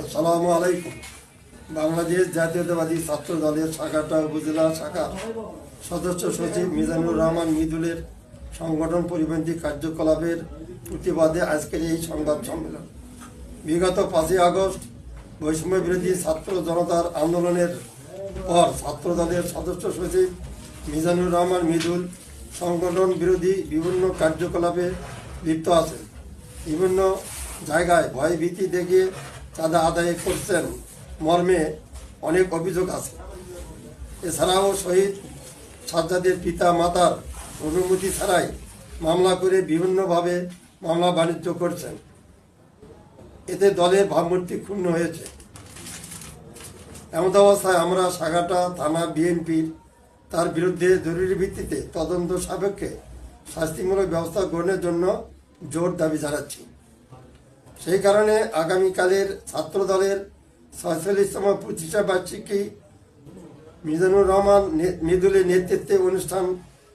আসসালামু আলাইকুম। বাংলাদেশ জাতীয়তাবাদী ছাত্র দলের শাখাটা, উপজেলা শাখা সদস্য সচিব মিজানুর রহমান মিদুলের সংগঠন পরিপন্থী কার্যকলাপের প্রতিবাদে আজকের এই সংবাদ সম্মেলন। বিগত পাঁচই আগস্ট বৈষম্য বিরোধী ছাত্র জনতার আন্দোলনের পর ছাত্র দলের সদস্য সচিব মিজানুর রহমান মিদুল সংগঠন বিরোধী বিভিন্ন কার্যকলাপে লিপ্ত আছেন। বিভিন্ন জায়গায় ভয় ভীতি দেখিয়ে চাঁদা আদায় করছেন। মর্মে অনেক অভিযোগ আছে। এছাড়াও শহীদ সাজ্জাদের পিতা মাতার অনুমতি ছাড়াই মামলা করে বিভিন্নভাবে মামলা বাণিজ্য করছেন। এতে দলের ভাবমূর্তি ক্ষুণ্ণ হয়েছে। এমন অবস্থায় আমরা সাগাটা থানা বিএনপির তার বিরুদ্ধে জরুরি ভিত্তিতে তদন্ত সাপেক্ষে শাস্তিমূলক ব্যবস্থা গ্রহণের জন্য জোর দাবি জানাচ্ছি। সেই কারণে আগামীকালের ছাত্র দলের ছয়চল্লিশতম প্রতিষ্ঠা বার্ষিকী মিজানুর রহমান মৃদুলের নেতৃত্বে অনুষ্ঠান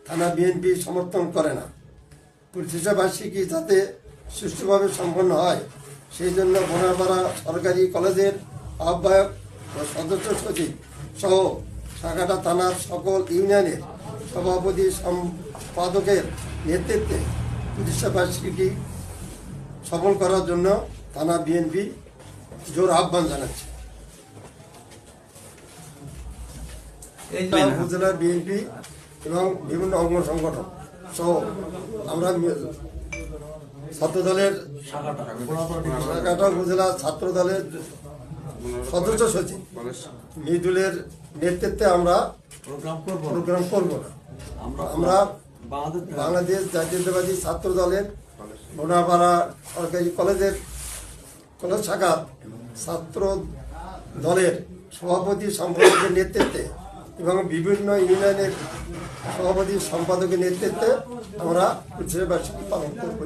থানা বিএনপি সমর্থন করে না। প্রতিষ্ঠা বার্ষিকী যাতে সুষ্ঠুভাবে সম্পন্ন হয়, সেই জন্য বোনারপাড়া সরকারি কলেজের আহ্বায়ক ও সদস্য সচিব সহ শাখাটা থানার সকল ইউনিয়নের সভাপতি, সম্পাদকের নেতৃত্বে প্রতিষ্ঠা বার্ষিকী সফল করার জন্য থানা বিএনপি জোর আহ্বান জানাচ্ছে। উপজেলার বিএনপি এবং বিভিন্ন অঙ্গ সংগঠন সহ আমরা ছাত্র দলের উপজেলা ছাত্র দলের সদস্য সচিব মৃদুলের নেতৃত্বে আমরা প্রোগ্রাম করব না। আমরা আমরা বাংলাদেশ বাংলাদেশ জাতীয়তাবাদী ছাত্র দলের বোনাপাড়া সরকারি কলেজের কলেজ শাখার ছাত্র দলের সভাপতি সম্পাদকের নেতৃত্বে এবং বিভিন্ন ইউনিয়নের সভাপতি সম্পাদকের নেতৃত্বে আমরা উৎসবের বার্ষিকী পালন করব